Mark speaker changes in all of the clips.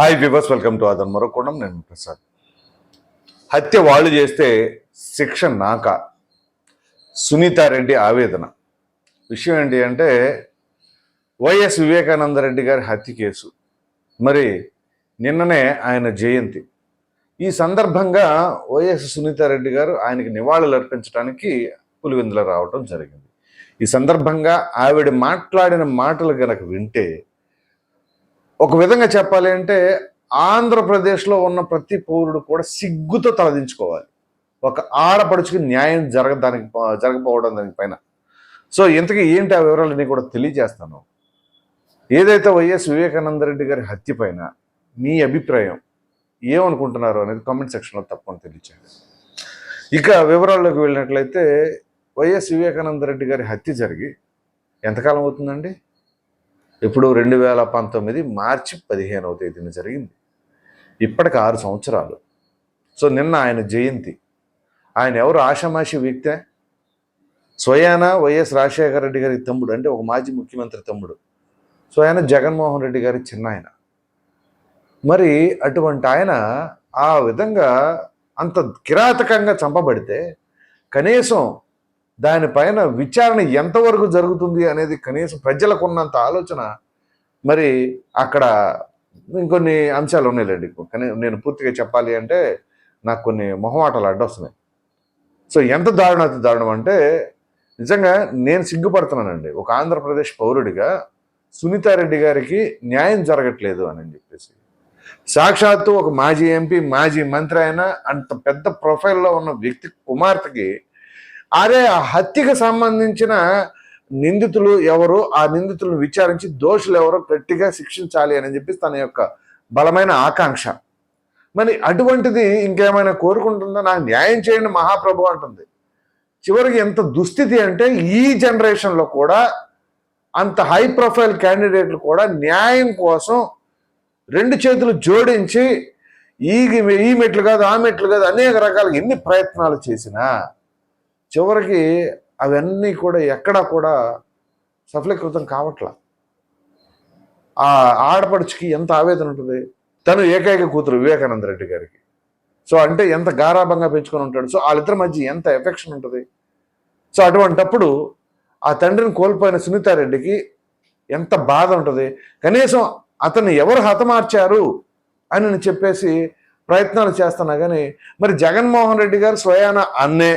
Speaker 1: hi viewers welcome to అదన్ మరొకోణం నేను ప్రసాద్. హత్య వాళ్ళు చేస్తే శిక్ష నాక. సునీతారెడ్డి ఆవేదన. విషయం ఏంటి అంటే వైఎస్ వివేకానంద రెడ్డి గారి హత్య కేసు. మరి నిన్ననే ఆయన జయంతి. ఈ సందర్భంగా వైఎస్ సునీతారెడ్డి గారు ఆయనకి నివాళులు అర్పించడానికి పులివెందుల రావటం జరిగింది. ఈ సందర్భంగా ఆవిడ మాట్లాడిన మాటలు గనక వింటే ఒక విధంగా చెప్పాలి అంటే ఆంధ్రప్రదేశ్లో ఉన్న ప్రతి పౌరుడు కూడా సిగ్గుతో తలదించుకోవాలి ఒక ఆడపడుచుకి న్యాయం జరగదానికి దానికి దానికి దానిపైన సో ఇంతకీ ఏంటి ఆ వివరాలన్నీ కూడా తెలియజేస్తాను. ఏదైతే వైఎస్ వివేకానంద రెడ్డి గారి హత్య పైన మీ అభిప్రాయం ఏమనుకుంటున్నారు అనేది కామెంట్ సెక్షన్లో తప్పని తెలియచేయండి. ఇక వివరాల్లోకి వెళ్ళినట్లయితే వైఎస్ వివేకానంద రెడ్డి గారి హత్య జరిగి ఎంతకాలం అవుతుందండి? ఇప్పుడు రెండు వేల పంతొమ్మిది మార్చి పదిహేనవ తేదీన జరిగింది. ఇప్పటికి ఆరు సంవత్సరాలు. సో నిన్న ఆయన జయంతి. ఆయన ఎవరు ఆషామాషి వ్యక్తే? స్వయాన వైఎస్ రాజశేఖర రెడ్డి గారి తమ్ముడు అంటే ఒక మాజీ ముఖ్యమంత్రి తమ్ముడు. స్వయాన జగన్మోహన్ రెడ్డి గారి చిన్న ఆయన మరి అటువంటి ఆయన ఆ విధంగా అంత కిరాతకంగా చంపబడితే కనీసం దానిపైన విచారణ ఎంతవరకు జరుగుతుంది అనేది కనీసం ప్రజలకు ఉన్నంత ఆలోచన. మరి అక్కడ ఇంకొన్ని అంశాలు ఉన్నాయిలేండి. కానీ నేను పూర్తిగా చెప్పాలి అంటే నాకు కొన్ని మొహమాటలు అడ్డొస్తున్నాయి. సో ఎంత దారుణం అతి దారుణం అంటే నిజంగా నేను సిగ్గుపడుతున్నానండి. ఒక ఆంధ్రప్రదేశ్ పౌరుడిగా సునీతారెడ్డి గారికి న్యాయం జరగట్లేదు అని చెప్పేసి. సాక్షాత్తు ఒక మాజీ ఎంపీ మాజీ మంత్రి అయినా అంత పెద్ద ప్రొఫైల్లో ఉన్న వ్యక్తి కుమార్తెకి అదే ఆ హత్యకు సంబంధించిన నిందితులు ఎవరు? ఆ నిందితులను విచారించి దోషులు ఎవరో? గట్టిగా శిక్షించాలి అని చెప్పి తన యొక్క బలమైన ఆకాంక్ష. మరి అటువంటిది ఇంకేమైనా కోరుకుంటుందో? నాకు న్యాయం చేయండి మహాప్రభు అంటుంది. చివరికి ఎంత దుస్థితి అంటే ఈ జనరేషన్లో కూడా అంత హై ప్రొఫైల్ క్యాండిడేట్లు కూడా న్యాయం కోసం రెండు చేతులు జోడించి ఈ ఈ మెట్లు కాదు ఆ మెట్లు కాదు అనేక రకాలుగా ఎన్ని ప్రయత్నాలు చేసినా చివరికి అవన్నీ కూడా ఎక్కడా కూడా సఫలీకృతం కావట్లా. ఆ ఆడపడుచుకి ఎంత ఆవేదన ఉంటుంది. తను ఏకైక కూతురు వివేకానంద రెడ్డి గారికి. సో అంటే ఎంత గారాభంగా పెంచుకొని ఉంటాడు. సో వాళ్ళిద్దరి మధ్య ఎంత ఎఫెక్షన్ ఉంటుంది. సో అటువంటప్పుడు ఆ తండ్రిని కోల్పోయిన సునీతారెడ్డికి ఎంత బాధ ఉంటుంది. కనీసం అతన్ని ఎవరు హతమార్చారు అని చెప్పేసి ప్రయత్నాలు చేస్తున్నా కానీ మరి జగన్మోహన్ రెడ్డి గారు స్వయాన అన్నే.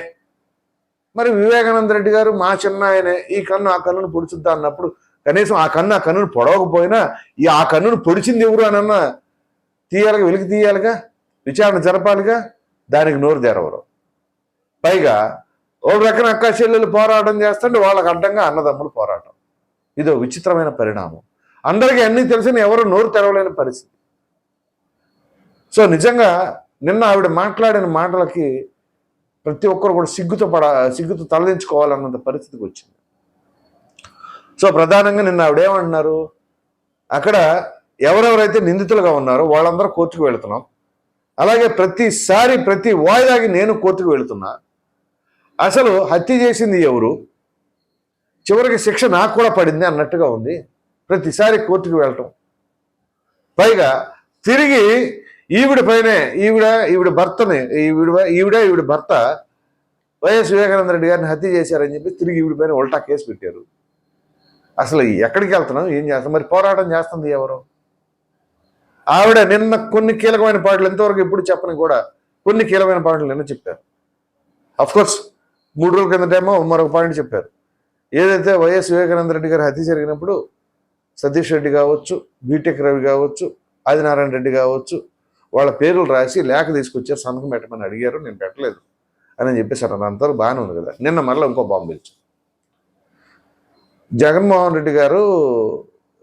Speaker 1: మరి వివేకానంద రెడ్డి గారు మా చిన్న ఆయనే ఈ కన్ను ఆ కన్నును పొడుచుద్దా అన్నప్పుడు కనీసం ఆ కన్ను ఆ కన్నును పొడవకపోయినా ఈ ఆ కన్నును పొడిచింది ఎవరు అనన్నా తీయాలిగా వెలికి తీయాలిగా విచారణ జరపాలిగా దానికి నోరు తెరవరు. పైగా ఒక రకం అక్క చెల్లెలు పోరాటం చేస్తుంటే వాళ్ళకి అడ్డంగా అన్నదమ్ములు పోరాటం. ఇదో విచిత్రమైన పరిణామం. అందరికీ అన్నీ తెలిసిన ఎవరు నోరు తెరవలేని పరిస్థితి. సో నిజంగా నిన్న ఆవిడ మాట్లాడిన మాటలకి ప్రతి ఒక్కరు కూడా సిగ్గుతో పడ సిగ్గుతో తలదించుకోవాలన్నంత పరిస్థితికి వచ్చింది. సో ప్రధానంగా నిన్న ఆవిడ ఏమంటున్నారు? అక్కడ ఎవరెవరైతే నిందితులుగా ఉన్నారో వాళ్ళందరూ కోర్టుకు వెళుతున్నాం. అలాగే ప్రతిసారి ప్రతి వాయిదాకి నేను కోర్టుకు వెళుతున్నా. అసలు హత్య చేసింది ఎవరు? చివరికి శిక్ష నాకు కూడా పడింది అన్నట్టుగా ఉంది. ప్రతిసారి కోర్టుకు వెళ్ళటం. పైగా తిరిగి ఈవిడ పైనే ఈవిడ ఈవిడ భర్తని ఈవిడ ఈవిడ ఈవిడ భర్త వైఎస్ వివేకానంద రెడ్డి గారిని హత్య చేశారని చెప్పి తిరిగి ఈవిడ పైన ఉల్టా కేసు పెట్టారు. అసలు ఎక్కడికి వెళ్తున్నాం ఏం చేస్తాం మరి పోరాటం చేస్తుంది ఎవరు? ఆవిడ నిన్న కొన్ని కీలకమైన పాటలు ఎంతవరకు ఎప్పుడు చెప్పని కూడా కొన్ని కీలకమైన పాటలు నిన్న చెప్పారు. కోర్స్ మూడు రోజుల కిందటేమో మరొక పాయింట్ చెప్పారు. ఏదైతే వైఎస్ వివేకానంద రెడ్డి గారి హత్య జరిగినప్పుడు సతీష్ రెడ్డి కావచ్చు బీటెక్ రవి కావచ్చు ఆదినారాయణ రెడ్డి కావచ్చు వాళ్ళ పేర్లు రాసి లేఖ తీసుకొచ్చారు సంతకం పెట్టమని అడిగారు నేను పెట్టలేదు అని చెప్పేసారు అదంతా బాగానే ఉంది కదా. నిన్న మరలా ఇంకో బాంబు పిలిచారు జగన్మోహన్ రెడ్డి గారు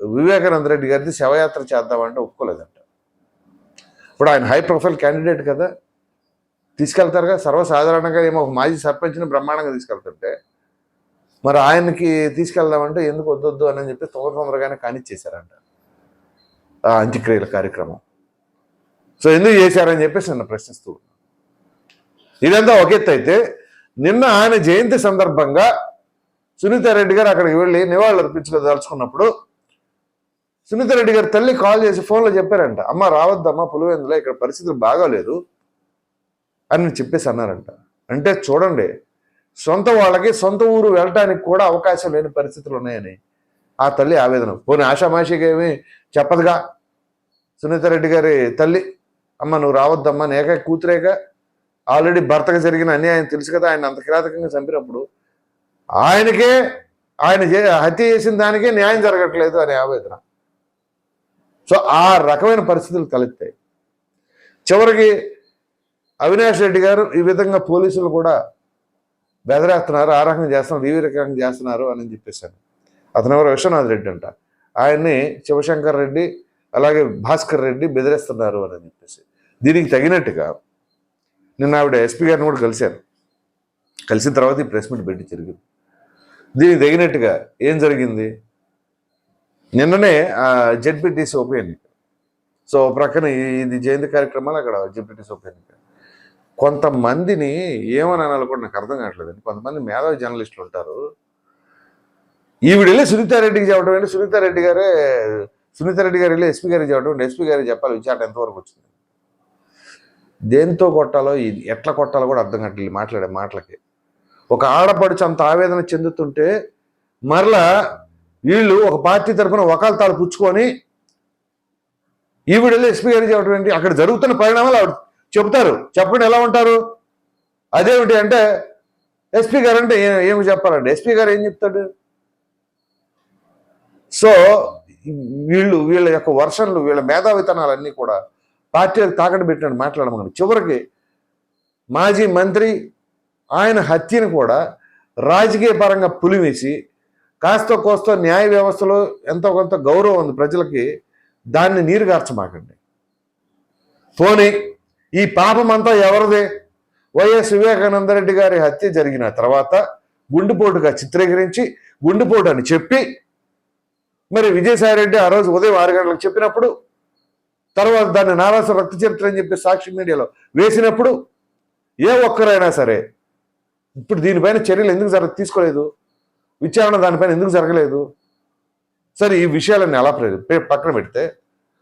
Speaker 1: వివేకానంద రెడ్డి గారిది శవయాత్ర చేద్దామంటే ఒప్పుకోలేదంట. ఇప్పుడు ఆయన హై ప్రొఫైల్ క్యాండిడేట్ కదా. తీసుకెళ్తారుగా. సర్వసాధారణంగా ఏమో ఒక మాజీ సర్పంచ్ని బ్రహ్మాండంగా తీసుకెళ్తుంటే మరి ఆయనకి తీసుకెళ్దామంటే ఎందుకు వద్దొద్దు అని చెప్పి తొందర తొందరగానే కానిచ్చేశారంట. ఆ అంత్యక్రియల కార్యక్రమం. సో ఎందుకు చేశారని చెప్పేసి నన్ను ప్రశ్నిస్తూ ఇదంతా ఒక ఎత్తు అయితే నిన్న ఆయన జయంతి సందర్భంగా సునీత రెడ్డి గారు అక్కడికి వెళ్ళి నివాళులు అర్పించుకోదలుచుకున్నప్పుడు సునీత రెడ్డి గారి తల్లి కాల్ చేసి ఫోన్లో చెప్పారంట అమ్మ రావద్దమ్మా పులివెందులో ఇక్కడ పరిస్థితులు బాగాలేదు అని చెప్పేసి అన్నారంట. అంటే చూడండి సొంత వాళ్ళకి సొంత ఊరు వెళ్ళటానికి కూడా అవకాశం లేని పరిస్థితులు ఉన్నాయని ఆ తల్లి ఆవేదన. పోనీ ఆషామాషిగా ఏమి చెప్పదుగా? సునీత రెడ్డి గారి తల్లి అమ్మ నువ్వు రావద్దమ్మా నేక కూతురేగా ఆల్రెడీ భర్తకు జరిగిన అన్యాయం తెలుసు కదా ఆయన అంత కిరాతకంగా చంపినప్పుడు. ఆయనకే ఆయన హత్య చేసిన దానికే న్యాయం జరగట్లేదు అనే ఆవేదన. సో ఆ రకమైన పరిస్థితులు తలెత్తాయి. చివరికి అవినాష్ రెడ్డి గారు ఈ విధంగా పోలీసులు కూడా బెదరేస్తున్నారు ఆ రకంగా చేస్తున్నారు ఈ రకంగా చేస్తున్నారు అని చెప్పేశాను అతను ఎవరు విశ్వనాథ్ రెడ్డి అంట. ఆయన్ని శివశంకర్ రెడ్డి అలాగే భాస్కర్ రెడ్డి బెదిరిస్తున్నారు అని చెప్పేసి. దీనికి తగినట్టుగా నిన్న ఆవిడ ఎస్పీ గారిని కూడా కలిశారు. కలిసిన తర్వాత ఈ ప్రెస్ మీట్ పెట్టి జరిగింది దీనికి తగినట్టుగా ఏం జరిగింది? నిన్ననే జెడ్పీటీసీ ఉప ఎన్నిక. సో ప్రక్కన ఈ- ఇది జయంతి కార్యక్రమాలు అక్కడ జెడ్పీటీసీ ఉప ఎన్నిక. కొంతమందిని ఏమని అనాలి కూడా నాకు అర్థం కావట్లేదండి. కొంతమంది మేధావి జర్నలిస్టులు ఉంటారు. ఈవిడ వెళ్ళి సునీతారెడ్డికి చెప్పడం ఏంటి? సునీతారెడ్డి గారే సునీతారెడ్డి గారు వెళ్ళి ఎస్పీ గారికి చెప్పడం ఎస్పీ గారికి చెప్పాలి విచారణ ఎంతవరకు వచ్చింది? దేంతో కొట్టాలో ఇది ఎట్లా కొట్టాలో కూడా అర్థం కావట్లేదు మాట్లాడే మాటలకి. ఒక ఆడపడుచు అంత ఆవేదన చెందుతుంటే మరలా వీళ్ళు ఒక పార్టీ తరఫున వకాల్తాలు పుచ్చుకొని ఈవిడ ఎస్పీ గారు చెప్పడం అక్కడ జరుగుతున్న పరిణామాలు ఆవిడ చెబుతారు. చెప్పండి ఎలా ఉంటారు? అదేమిటి అంటే ఎస్పీ గారు అంటే ఏమి చెప్పాలండి? ఎస్పీ గారు ఏం చెప్తాడు? సో వీళ్ళు వీళ్ళ యొక్క వర్షన్లు వీళ్ళ మేధావితనాలన్నీ కూడా పార్టీ తాకట్టు పెట్టినాడు మాట్లాడమని చివరికి మాజీ మంత్రి ఆయన హత్యను కూడా రాజకీయ పరంగా పులివేసి కాస్త కోస్త న్యాయ వ్యవస్థలో ఎంతో కొంత గౌరవం ఉంది ప్రజలకి దాన్ని నీరు గార్చమాకండి పోనీ ఈ పాపం అంతా ఎవరిదే? వైఎస్ వివేకానంద రెడ్డి గారి హత్య జరిగిన తర్వాత గుండెపోటుగా చిత్రీకరించి గుండెపోటు అని చెప్పి మరి విజయసాయిరెడ్డి ఆ రోజు ఉదయం ఆరు గంటలకు చెప్పినప్పుడు తర్వాత దాన్ని నారాస రక్త చరిత్ర అని చెప్పి సాక్షి మీడియాలో వేసినప్పుడు ఏ ఒక్కరైనా సరే ఇప్పుడు దీనిపైన చర్యలు ఎందుకు జరగ తీసుకోలేదు? విచారణ దానిపైన ఎందుకు జరగలేదు? సరే ఈ విషయాలన్నీ ఎలా పక్కన పెడితే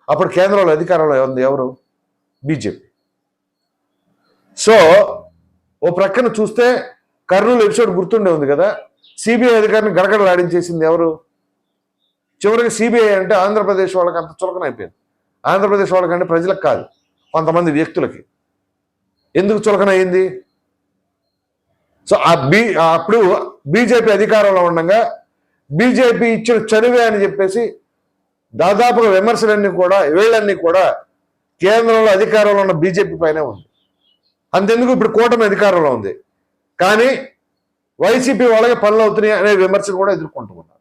Speaker 1: అప్పుడు కేంద్రంలో అధికారంలో ఉంది ఎవరు? బీజేపీ. సో ఓ ప్రక్కన చూస్తే కర్నూలు ఎపిసోడ్ గుర్తుండే ఉంది కదా? సిబిఐ అధికారిని గడగడలాడించేసింది ఎవరు? చివరికి సిబిఐ అంటే ఆంధ్రప్రదేశ్ వాళ్ళకి అంత చులకన అయిపోయింది. ఆంధ్రప్రదేశ్ వాళ్ళకంటే ప్రజలకు కాదు కొంతమంది వ్యక్తులకి. ఎందుకు చులకన అయింది? సో ఆ బీ అప్పుడు బీజేపీ అధికారంలో ఉండగా బీజేపీ ఇచ్చిన చనువే అని చెప్పేసి దాదాపుగా విమర్శలన్నీ కూడా వేళ్ళన్నీ కూడా కేంద్రంలో అధికారంలో ఉన్న బీజేపీ పైనే ఉంది. అంతెందుకు ఇప్పుడు కూటమి అధికారంలో ఉంది. కానీ వైసీపీ వాళ్ళకి పనులు అవుతున్నాయి అనే విమర్శలు కూడా ఎదుర్కొంటూ ఉన్నారు.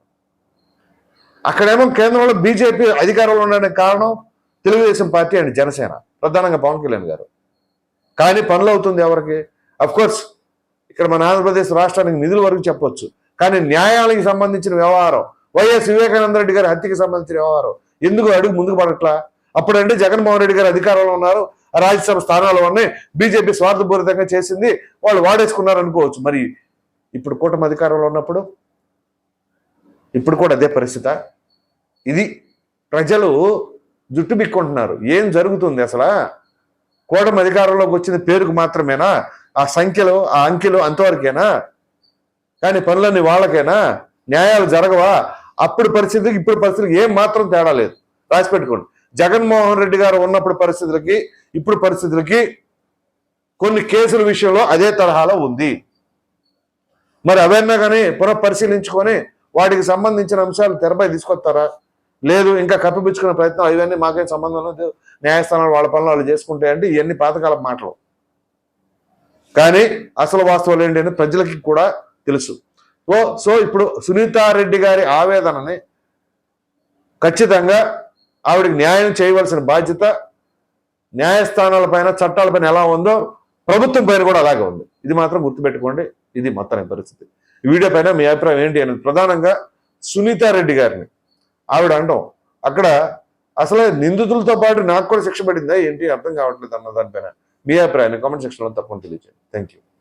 Speaker 1: అక్కడేమో కేంద్రంలో బీజేపీ అధికారంలో ఉండడానికి కారణం తెలుగుదేశం పార్టీ అండ్ జనసేన ప్రధానంగా పవన్ కళ్యాణ్ గారు. కానీ పనులు అవుతుంది ఎవరికి? అఫ్కోర్స్ ఇక్కడ మన ఆంధ్రప్రదేశ్ రాష్ట్రానికి నిధుల వరకు చెప్పొచ్చు. కానీ న్యాయాలకి సంబంధించిన వ్యవహారం వైఎస్ వివేకానంద రెడ్డి గారి హత్యకి సంబంధించిన వ్యవహారం ఎందుకు అడుగు ముందుకు పడట్లా? అప్పుడంటే జగన్మోహన్ రెడ్డి గారు అధికారంలో ఉన్నారు రాజ్యసభ స్థానాలు ఉన్నాయి బీజేపీ స్వార్థపూరితంగా చేసింది వాళ్ళు వాడేసుకున్నారు అనుకోవచ్చు. మరి ఇప్పుడు కూటమి అధికారంలో ఉన్నప్పుడు? ఇప్పుడు కూడా అదే పరిస్థితి. ఇది ప్రజలు జుట్టు బిక్కుంటున్నారు. ఏం జరుగుతుంది అసలు? కూటమి అధికారంలోకి వచ్చిన పేరుకు మాత్రమేనా? ఆ సంఖ్యలో ఆ అంకెలు అంతవరకేనా? కానీ పనులన్నీ వాళ్ళకేనా? న్యాయాలు జరగవా? అప్పుడు పరిస్థితికి ఇప్పుడు పరిస్థితికి ఏం మాత్రం తేడా లేదు. రాసి పెట్టుకోండి. జగన్మోహన్ రెడ్డి గారు ఉన్నప్పుడు పరిస్థితులకి ఇప్పుడు పరిస్థితులకి కొన్ని కేసుల విషయంలో అదే తరహాలో ఉంది. మరి అవన్నీ కానీ పునః పరిశీలించుకొని వాటికి సంబంధించిన అంశాలు తెరపై తీసుకొస్తారా? లేదు ఇంకా కప్పిపుచ్చుకునే ప్రయత్నం ఇవన్నీ మాకేం సంబంధం లేదు. న్యాయస్థానాలు వాళ్ళ పనులు వాళ్ళు చేసుకుంటే అంటే ఇవన్నీ పాతకాల మాటలు. కానీ అసలు వాస్తవాలు ఏంటి అని ప్రజలకి కూడా తెలుసు. ఓ సో ఇప్పుడు సునీతారెడ్డి గారి ఆవేదనని ఖచ్చితంగా ఆవిడకి న్యాయం చేయవలసిన బాధ్యత న్యాయస్థానాల పైన చట్టాల పైన ఎలా ఉందో ప్రభుత్వం పైన కూడా అలాగే ఉంది. ఇది మాత్రం గుర్తుపెట్టుకోండి ఇది మొత్తం పరిస్థితి. ఈ వీడియో పైన మీ అభిప్రాయం ఏంటి అనేది ప్రధానంగా సునీతారెడ్డి గారిని ఆవిడ అంటాం అక్కడ అసలే నిందితులతో పాటు నాకు కూడా శిక్ష పడిందా? ఏంటి? అర్థం కావట్లేదు అన్న దానిపైన. మీ అభిప్రాయాన్ని కామెంట్ సెక్షన్లో తప్పకుండా తెలియజేయండి. Thank you